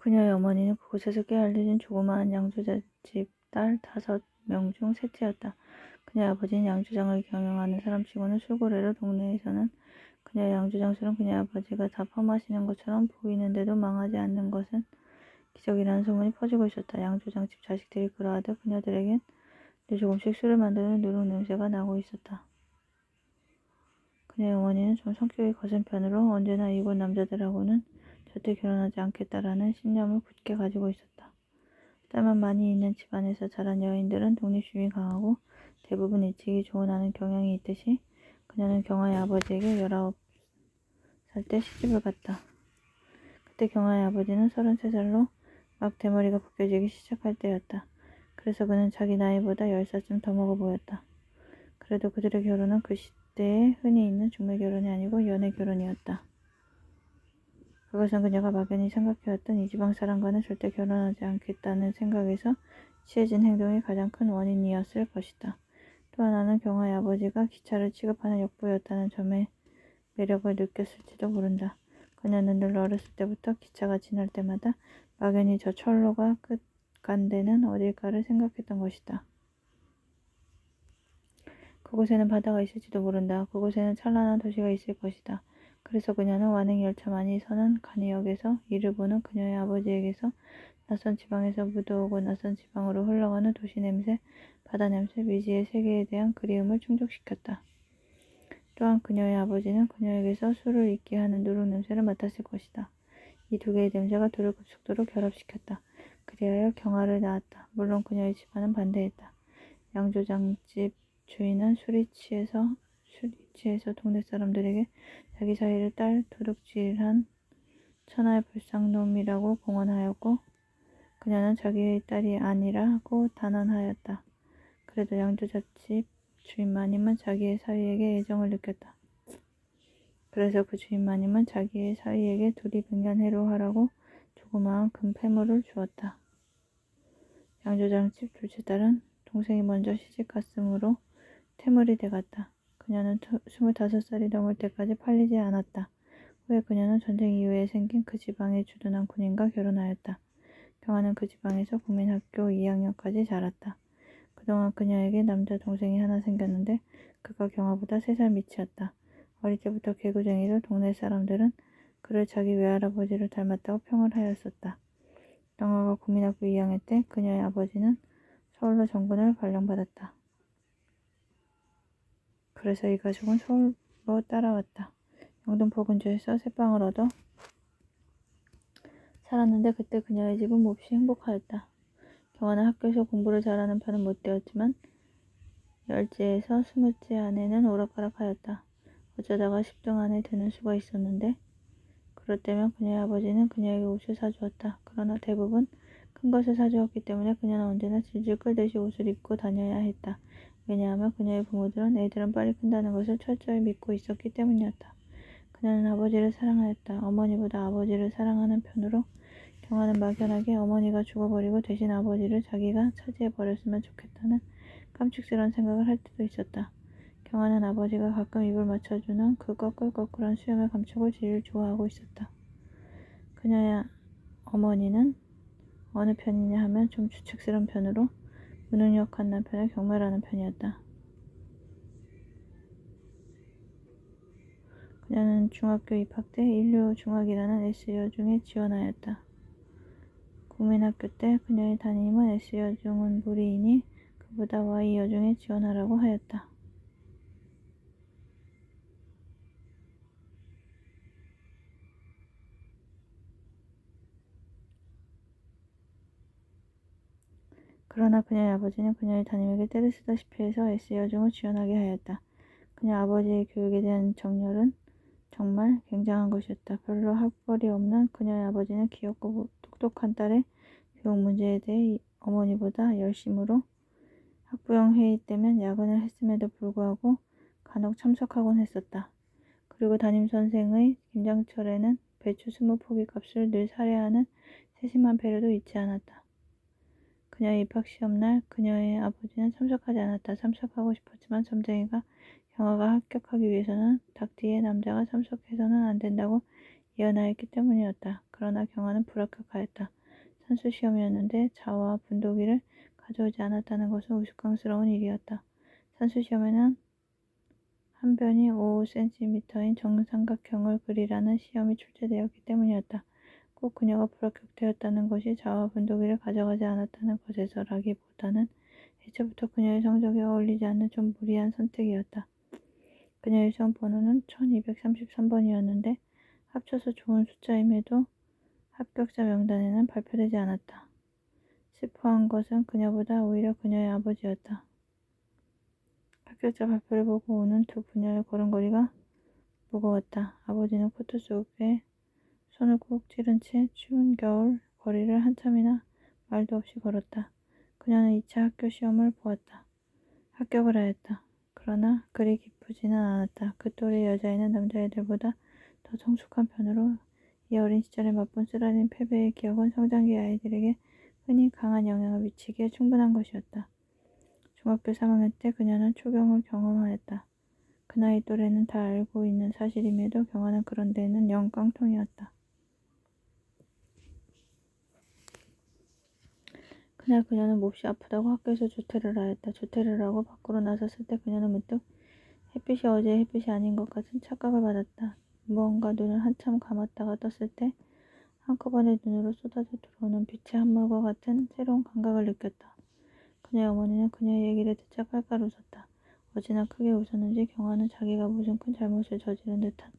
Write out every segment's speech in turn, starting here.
그녀의 어머니는 그곳에서 깨알려진 조그마한 양조자집 딸 다섯 명 중 셋째였다. 그녀의 아버지는 양조장을 경영하는 사람치고는 술고래로 동네에서는 그녀의 양조장술은 그녀의 아버지가 다 퍼마시는 것처럼 보이는데도 망하지 않는 것은 기적이라는 소문이 퍼지고 있었다. 양조장집 자식들이 그러하듯 그녀들에겐 늘 조금씩 술을 만드는 누룩 냄새가 나고 있었다. 그녀의 어머니는 좀 성격이 거센 편으로 언제나 이곳 남자들하고는 절대 결혼하지 않겠다라는 신념을 굳게 가지고 있었다. 딸만 많이 있는 집안에서 자란 여인들은 독립심이 강하고 대부분 일찍이 조언하는 경향이 있듯이 그녀는 경아의 아버지에게 열아홉 살때 시집을 갔다. 그때 경아의 아버지는 서른세 살로 막 대머리가 벗겨지기 시작할 때였다. 그래서 그는 자기 나이보다 열 살쯤 더 먹어 보였다. 그래도 그들의 결혼은 그 시대에 흔히 있는 중매 결혼이 아니고 연애 결혼이었다. 그것은 그녀가 막연히 생각해왔던 이 지방 사람과는 절대 결혼하지 않겠다는 생각에서 취해진 행동이 가장 큰 원인이었을 것이다. 또 하나는 경아의 아버지가 기차를 취급하는 역부였다는 점에 매력을 느꼈을지도 모른다. 그녀는 늘 어렸을 때부터 기차가 지날 때마다 막연히 저 철로가 끝간 데는 어딜까를 생각했던 것이다. 그곳에는 바다가 있을지도 모른다. 그곳에는 찬란한 도시가 있을 것이다. 그래서 그녀는 완행열차 많이 서는 간이역에서 이를 보는 그녀의 아버지에게서 낯선 지방에서 묻어오고 낯선 지방으로 흘러가는 도시 냄새, 바다 냄새, 미지의 세계에 대한 그리움을 충족시켰다. 또한 그녀의 아버지는 그녀에게서 술을 잊게 하는 누룩 냄새를 맡았을 것이다. 이 두 개의 냄새가 둘을 급속도로 결합시켰다. 그리하여 경화를 낳았다. 물론 그녀의 집안은 반대했다. 양조장집 주인은 술이 취해서 취해서 동네 사람들에게 자기 사이를 딸 도둑질한 천하의 불쌍놈이라고 공언하였고 그녀는 자기의 딸이 아니라고 단언하였다. 그래도 양조자집 주인마님은 자기의 사위에게 애정을 느꼈다. 그래서 그 주인마님은 자기의 사위에게 둘이 백년해로 하라고 조그마한 금 패물을 주었다. 양조장집 둘째 딸은 동생이 먼저 시집갔으므로 태물이 돼갔다. 그녀는 스물다섯 살이 넘을 때까지 팔리지 않았다. 후에 그녀는 전쟁 이후에 생긴 그 지방의 주둔한 군인과 결혼하였다. 경아는 그 지방에서 국민학교 2학년까지 자랐다. 그동안 그녀에게 남자 동생이 하나 생겼는데 그가 경아보다 세살 밑이었다. 어릴 때부터 개구쟁이로 동네 사람들은 그를 자기 외할아버지를 닮았다고 평을 하였었다. 경아가 국민학교 2학년 때 그녀의 아버지는 서울로 정군을 발령받았다. 그래서 이 가족은 서울로 따라왔다. 영등포 근처에서 새방을 얻어 살았는데 그때 그녀의 집은 몹시 행복하였다. 경아는 학교에서 공부를 잘하는 편은 못 되었지만 열째에서 스물째 안에는 오락가락하였다. 어쩌다가 십등 안에 드는 수가 있었는데 그럴 때면 그녀의 아버지는 그녀에게 옷을 사주었다. 그러나 대부분 큰 것을 사주었기 때문에 그녀는 언제나 질질 끌듯이 옷을 입고 다녀야 했다. 왜냐하면 그녀의 부모들은 애들은 빨리 큰다는 것을 철저히 믿고 있었기 때문이었다. 그녀는 아버지를 사랑하였다. 어머니보다 아버지를 사랑하는 편으로 경아는 막연하게 어머니가 죽어버리고 대신 아버지를 자기가 차지해버렸으면 좋겠다는 깜찍스러운 생각을 할 때도 있었다. 경아는 아버지가 가끔 입을 맞춰주는 그 꺼끌꺼끌한 수염의 감촉을 제일 좋아하고 있었다. 그녀의 어머니는 어느 편이냐 하면 좀 주책스러운 편으로 무능력한 남편을 경멸하는 편이었다. 그녀는 중학교 입학 때 인류 중학이라는 S여중에 지원하였다. 국민학교 때 그녀의 담임은 S여중은 무리이니 그보다 Y여중에 지원하라고 하였다. 그러나 그녀의 아버지는 그녀의 담임에게 때를 쓰다시피 해서 S여중을 지원하게 하였다. 그녀 아버지의 교육에 대한 정열은 정말 굉장한 것이었다. 별로 학벌이 없는 그녀의 아버지는 귀엽고 똑똑한 딸의 교육 문제에 대해 어머니보다 열심으로 학부형 회의 때면 야근을 했음에도 불구하고 간혹 참석하곤 했었다. 그리고 담임 선생의 김장철에는 배추 스무 포기 값을 늘 살해하는 세심한 배려도 잊지 않았다. 그녀의 입학 시험날 그녀의 아버지는 참석하지 않았다. 참석하고 싶었지만 점쟁이가 경아가 합격하기 위해서는 닭 뒤에 남자가 참석해서는 안 된다고 예언하였기 때문이었다. 그러나 경화는 불합격하였다. 산수 시험이었는데 자와 분도기를 가져오지 않았다는 것은 우스꽝스러운 일이었다. 산수 시험에는 한 변이 5cm인 정삼각형을 그리라는 시험이 출제되었기 때문이었다. 꼭 그녀가 불합격되었다는 것이 자와 분도기를 가져가지 않았다는 것에서라기보다는 애초부터 그녀의 성적에 어울리지 않는 좀 무리한 선택이었다. 그녀의 시험 번호는 1233번이었는데 합쳐서 좋은 숫자임에도 합격자 명단에는 발표되지 않았다. 슬퍼한 것은 그녀보다 오히려 그녀의 아버지였다. 합격자 발표를 보고 오는 두 부녀의 걸음걸이가 무거웠다. 아버지는 코트 속에 손을 꾹 찌른 채 추운 겨울 거리를 한참이나 말도 없이 걸었다. 그녀는 2차 학교 시험을 보았다. 합격을 하였다. 그러나 그리 기쁘지는 않았다. 그 또래 여자애는 남자애들보다 더 성숙한 편으로 이 어린 시절에 맛본 쓰라린 패배의 기억은 성장기 아이들에게 흔히 강한 영향을 미치기에 충분한 것이었다. 중학교 3학년 때 그녀는 초경을 경험하였다. 그 나이 또래는 다 알고 있는 사실임에도 경화는 그런 데에는 영 깡통이었다. 그날 그녀는 몹시 아프다고 학교에서 조퇴를 하였다. 조퇴를 하고 밖으로 나섰을 때 그녀는 문득 햇빛이 어제의 햇빛이 아닌 것 같은 착각을 받았다. 무언가 눈을 한참 감았다가 떴을 때 한꺼번에 눈으로 쏟아져 들어오는 빛의 한물과 같은 새로운 감각을 느꼈다. 그녀의 어머니는 그녀의 얘기를 듣자 깔깔 웃었다. 어찌나 크게 웃었는지 경화는 자기가 무슨 큰 잘못을 저지른 듯한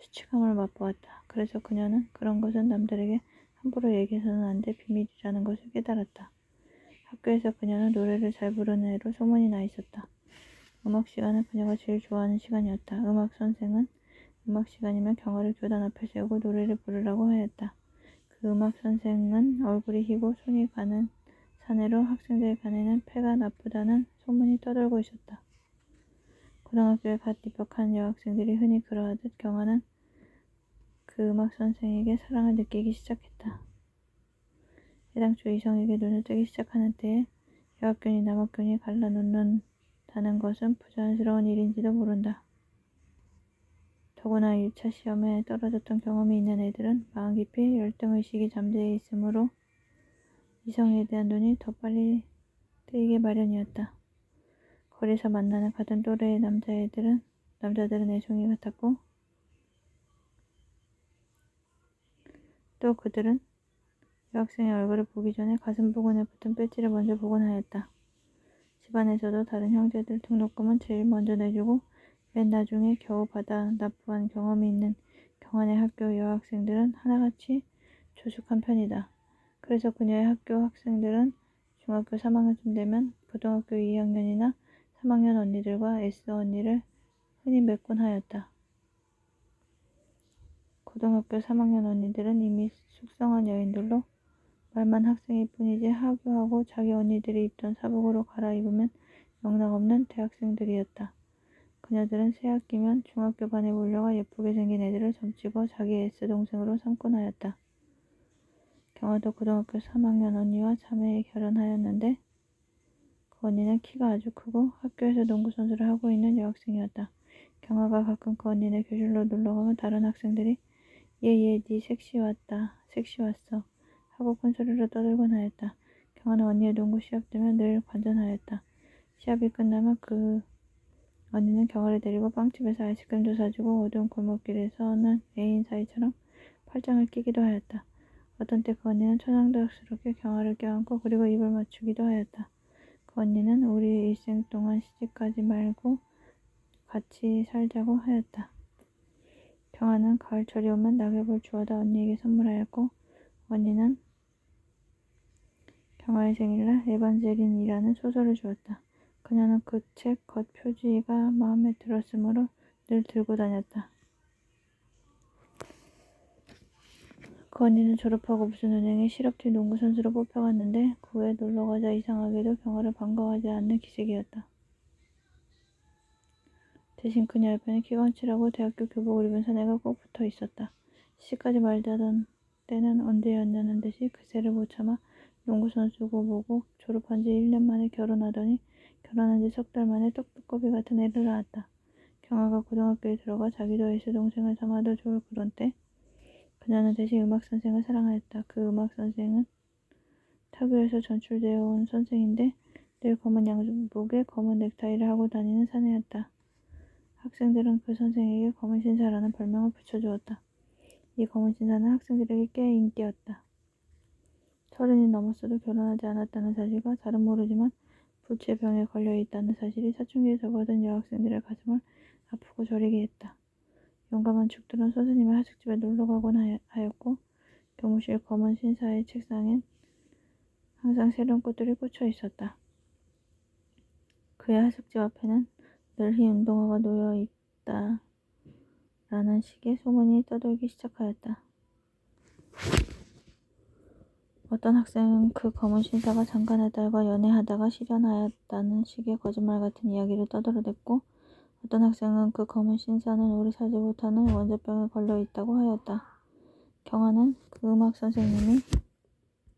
수치감을 맛보았다. 그래서 그녀는 그런 것은 남들에게 함부로 얘기해서는 안 될 비밀이라는 것을 깨달았다. 학교에서 그녀는 노래를 잘 부르는 애로 소문이 나 있었다. 음악 시간은 그녀가 제일 좋아하는 시간이었다. 음악 선생은 음악 시간이면 경화를 교단 앞에 세우고 노래를 부르라고 하였다. 그 음악 선생은 얼굴이 희고 손이 가는 사내로 학생들 간에는 폐가 나쁘다는 소문이 떠돌고 있었다. 고등학교에 갓 입학한 여학생들이 흔히 그러하듯 경화는 그 음악 선생에게 사랑을 느끼기 시작했다. 해당 주 이성에게 눈을 뜨기 시작하는 때에 여학교니 남학교니 갈라놓는다는 것은 부자연스러운 일인지도 모른다. 더구나 1차 시험에 떨어졌던 경험이 있는 애들은 마음 깊이 열등의식이 잠재해 있으므로 이성에 대한 눈이 더 빨리 뜨이게 마련이었다. 거리에서 만나는 같은 또래의 남자애들은 남자들은 애송이 같았고 또 그들은 여학생의 얼굴을 보기 전에 가슴 부근에 붙은 배지를 먼저 보곤 하였다. 집안에서도 다른 형제들 등록금은 제일 먼저 내주고 맨 나중에 겨우 받아 납부한 경험이 있는 경환의 학교 여학생들은 하나같이 조숙한 편이다. 그래서 그녀의 학교 학생들은 중학교 3학년쯤 되면 고등학교 2학년이나 3학년 언니들과 S 언니를 흔히 맺곤 하였다. 고등학교 3학년 언니들은 이미 숙성한 여인들로 말만 학생일 뿐이지 하교하고 자기 언니들이 입던 사복으로 갈아입으면 영락없는 대학생들이었다. 그녀들은 새 학기면 중학교 반에 몰려가 예쁘게 생긴 애들을 점치고 자기 S 동생으로 삼곤 하였다. 경화도 고등학교 3학년 언니와 자매에 결혼하였는데 그 언니는 키가 아주 크고 학교에서 농구 선수를 하고 있는 여학생이었다. 경화가 가끔 그 언니네 교실로 놀러가면 다른 학생들이 예예 네 섹시 왔다 섹시 왔어 하고 큰 소리로 떠들곤 하였다. 경화는 언니의 농구 시합 되면 늘 관전하였다. 시합이 끝나면 그 언니는 경화를 데리고 빵집에서 아이스크림도 사주고 어두운 골목길에서는 애인 사이처럼 팔짱을 끼기도 하였다. 어떤 때 그 언니는 천황덕스럽게 경화를 껴안고 그리고 입을 맞추기도 하였다. 그 언니는 우리 일생 동안 시집가지 말고 같이 살자고 하였다. 경화는 가을철이 오면 낙엽을 주워다 언니에게 선물하였고 언니는 경화의 생일날 에반제린이라는 소설을 주었다. 그녀는 그 책 겉 표지가 마음에 들었으므로 늘 들고 다녔다. 그 언니는 졸업하고 무슨 은행의 실업팀 농구 선수로 뽑혀갔는데 그 후에 놀러가자 이상하게도 경화를 반가워하지 않는 기색이었다. 대신 그녀 옆에는 훤칠하고 대학교 교복을 입은 사내가 꼭 붙어 있었다. 시집까지 말다던 때는 언제였냐는 듯이 그새를 못 참아 농구 선수고 뭐고 졸업한 지 1년 만에 결혼하더니 결혼한 지 석 달 만에 떡두꺼비 같은 애를 낳았다. 경아가 고등학교에 들어가 자기도 애스 동생을 삼아도 좋을 그런 때 그녀는 대신 음악 선생을 사랑하였다. 그 음악 선생은 타교에서 전출되어 온 선생인데 늘 검은 양복에 검은 넥타이를 하고 다니는 사내였다. 학생들은 그 선생에게 검은 신사라는 별명을 붙여주었다. 이 검은 신사는 학생들에게 꽤 인기였다. 서른이 넘었어도 결혼하지 않았다는 사실과 잘은 모르지만 불치의 병에 걸려 있다는 사실이 사춘기에 접어든 여학생들의 가슴을 아프고 저리게 했다. 용감한 축들은 선생님의 하숙집에 놀러 가곤 하였고 교무실 검은 신사의 책상엔 항상 새로운 꽃들이 꽂혀 있었다. 그의 하숙집 앞에는 늘 흰 운동화가 놓여 있다라는 식의 소문이 떠돌기 시작하였다. 어떤 학생은 그 검은 신사가 장관의 딸과 연애하다가 실연하였다는 식의 거짓말 같은 이야기를 떠들어댔고 어떤 학생은 그 검은 신사는 오래 살지 못하는 원자병에 걸려 있다고 하였다. 경아는 그 음악 선생님이